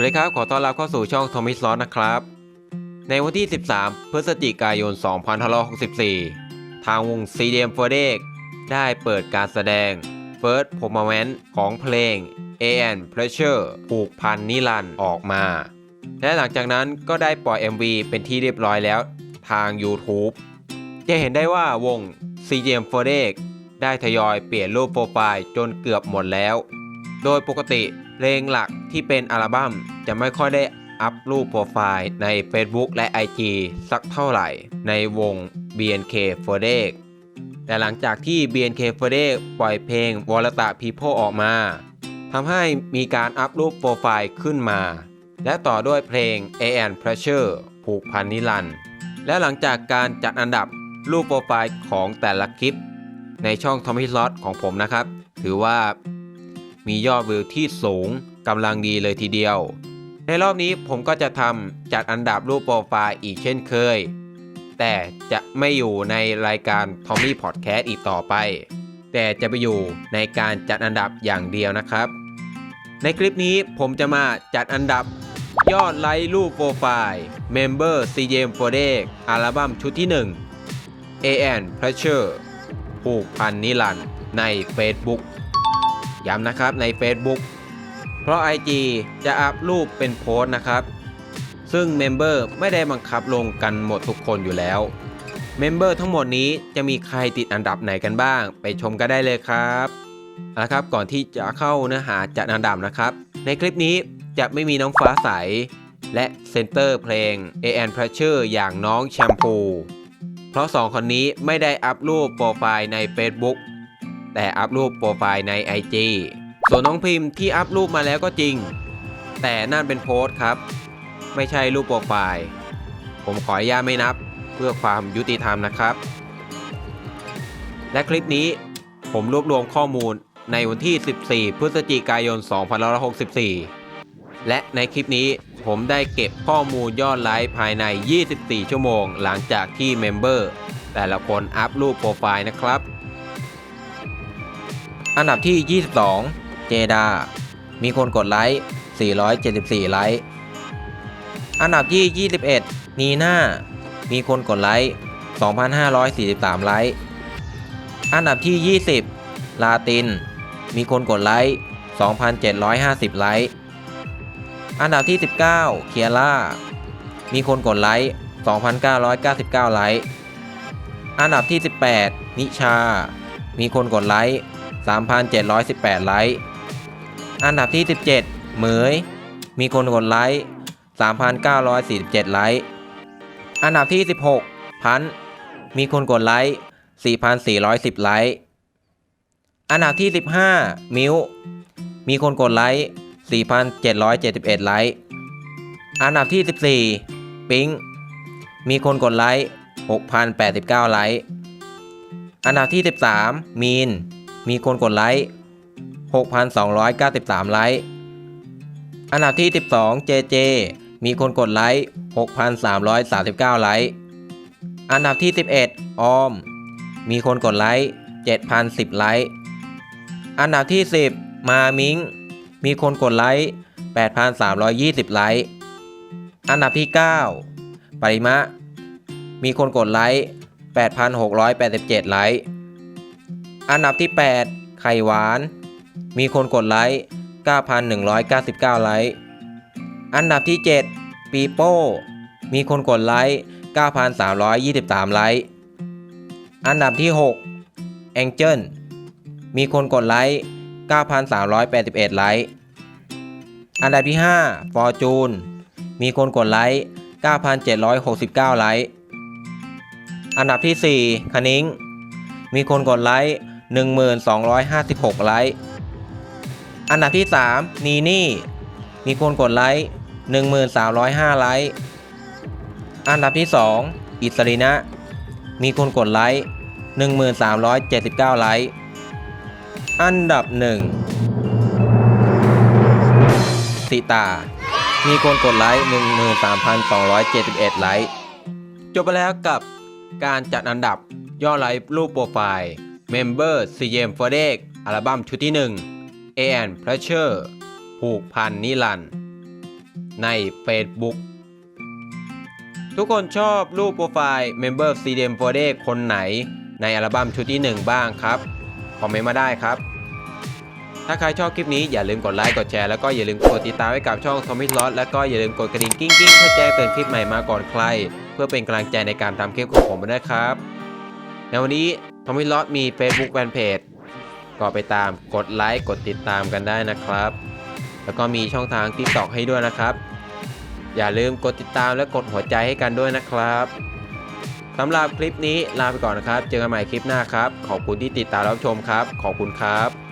วัสดีครับ ขอต้อนรับเข้าสู่ช่อง Tommy Slot นะครับ ในวันที่ 13 พฤศจิกายน 2564 ทางวง CDM f o r d e ได้เปิดการแสดง First Performance ของเพลง AN Pressure ผูกพันนิรันออกมา และหลังจากนั้นก็ได้ปล่อย MV เป็นที่เรียบร้อยแล้วทาง YouTube จะเห็นได้ว่าวง CGM f o r d e ได้ทยอยเปลี่ยนรูปโปรไฟล์จนเกือบหมดแล้ว โดยปกติเพลงหลักที่เป็นอัลบั้มจะไม่ค่อยได้อัพรูปโปรไฟล์ใน Facebook และ IG สักเท่าไหร่ในวง BNK f o r d e แต่หลังจากที่ BNK f o r d e ปล่อยเพลงวอลตะ People ออกมาทำให้มีการอัพรูปโปรไฟล์ขึ้นมา และต่อด้วยเพลง AN Pressure ผูกพันนิรัน และหลังจากการจัดอันดับรูปโปรไฟล์ของแต่ละคลิป ในช่อง Tommy Slot ของผมนะครับ ถือว่า มียอดวิวที่สูงกำลังดีเลยทีเดียว ในรอบนี้ผมก็จะทำจัดอันดับรูปโปรไฟล์อีกเช่นเคย แต่จะไม่อยู่ในรายการ Tommy Podcast อีกต่อไป แต่จะไปอยู่ในการจัดอันดับอย่างเดียวนะครับ ในคลิปนี้ผมจะมาจัดอันดับยอดไลค์รูปโปรไฟล์ Member CJM f o r d e อัลบั้มชุดที่ 1 AN Pressure ผูกพันนิรันใน Facebook ย้ำนะครับใน Facebook เพราะ IG จะอัพรูปเป็นโพสต์นะครับ ซึ่งเมมเบอร์ไม่ได้บังคับลงกันหมดทุกคนอยู่แล้วเมมเบอร์ทั้งหมดนี้จะมีใครติดอันดับไหนกันบ้าง ไปชมกันได้เลยครับเอาละครับ ก่อนที่จะเข้าเนื้อหาจัดอันดับนะครับ ในคลิปนี้จะไม่มีน้องฟ้าใส และเซนเตอร์เพลง AN Pressure อย่างน้องแชมพู เพราะ 2 คนนี้ไม่ได้อัพรูปโปรไฟล์ใน Facebook แต่อัพรูปโปรไฟล์ใน IG ส่วนน้องพิมพ์ที่อัพรูปมาแล้วก็จริง แต่นั่นเป็นโพสต์ครับ ไม่ใช่รูปโปรไฟล์ ผมขออนุญาตไม่นับเพื่อความยุติธรรมนะครับ และคลิปนี้ผมรวบรวมข้อมูลในวันที่ 14 พฤศจิกายน 2564 และในคลิปนี้ผมได้เก็บข้อมูลยอดไลค์ภายใน 24 ชั่วโมง หลังจากที่เมมเบอร์แต่ละคนอัพรูปโปรไฟล์นะครับ อันดับที่ 22 เจดา มีคนกดไลค์ 474 ไลค์ อันดับที่ 21 นีน่า มีคนกดไลค์ 2,543 ไลค์ อันดับที่ 20 ลาติน มีคนกดไลค์ 2,750 ไลค์ อันดับที่ 19 เคียร่า มีคนกดไลค์ 2,999 ไลค์ อันดับที่ 18 นิชา มีคนกดไลค์ 3,718 ไลค์ อันดับที่ 17 เหมย มีคนกดไลค์ 3,947 ไลค์ อันดับที่ 16 พัน มีคนกดไลค์ 4,410 ไลค์ อันดับที่ 15 มิว มีคนกดไลค์ 4,771 ไลค์ อันดับที่ 14 ปิง มีคนกดไลค์ 6,089 ไลค์ อันดับที่ 13 มีน มีคนกดไลค์ 6,293 ไลค์ อันดับที่ 12 JJ มีคนกดไลค์ 6,339 ไลค์ อันดับที่ 11 ออม มีคนกดไลค์ 7,010 ไลค์ อันดับที่ 10 มามิง มีคนกดไลค์ 8,320 ไลค์ อันดับที่ 9 ปริมะ มีคนกดไลค์ 8,687 ไลค์ อันดับที่ 8 ไข่หวาน มีคนกดไลค์ 9,199 ไลค์ อันดับที่ 7 ปีโป้ มีคนกดไลค์ 9,323 ไลค์ อันดับที่ 6 แองเจิล มีคนกดไลค์ 9,381 ไลค์ อันดับที่ 5 ฟอร์จูน มีคนกดไลค์ 9,769 ไลค์ อันดับที่ 4 คณิ้ง มีคนกดไลค์ 1256 ไลค์ อันดับที่ 3 นีนี่ มีคนกดไลค์1305 ไลค์ อันดับที่ 2 อิสรินะ มีคนกดไลค์1379 ไลค์ อันดับ 1 สิตา มีคนกดไลค์13,271 ไลค์ จบไปแล้วกับการจัดอันดับยอดไลค์รูปโปรไฟล์ Member CM f o r d e อัลบั้มชุดที่ 1 AN Pressure ผูกพันนิรัน ใน Facebook ทุกคนชอบรูปโปรไฟล์ Member CDM f o r d a y คนไหนในอัลบั้มชุดที่ 1 บ้างครับ คอมเมนต์มาได้ครับ ถ้าใครชอบคลิปนี้อย่าลืมกดไลค์ กดแชร์ แล้วก็อย่าลืมกดติดตามไว้กับช่อง Tommy Slot แล้วก็อย่าลืมกดกระดิ่งกิ้งกิ้งเพื่อแจ้งเตือนคลิปใหม่มาก่อนใคร เพื่อเป็นกำลังใจในการทำคลิปของผมด้วยนะครับในวันนี้ ทอมมี่ลอตมี Facebook แฟนเพจก็ไปตามกดไลค์กดติดตามกันได้นะครับ แล้วก็มีช่องทาง TikTok ให้ด้วยนะครับ อย่าลืมกดติดตามและกดหัวใจให้กันด้วยนะครับสำหรับคลิปนี้ลาไปก่อนนะครับ เจอกันใหม่คลิปหน้าครับ ขอบคุณที่ติดตามรับชมครับ ขอบคุณครับ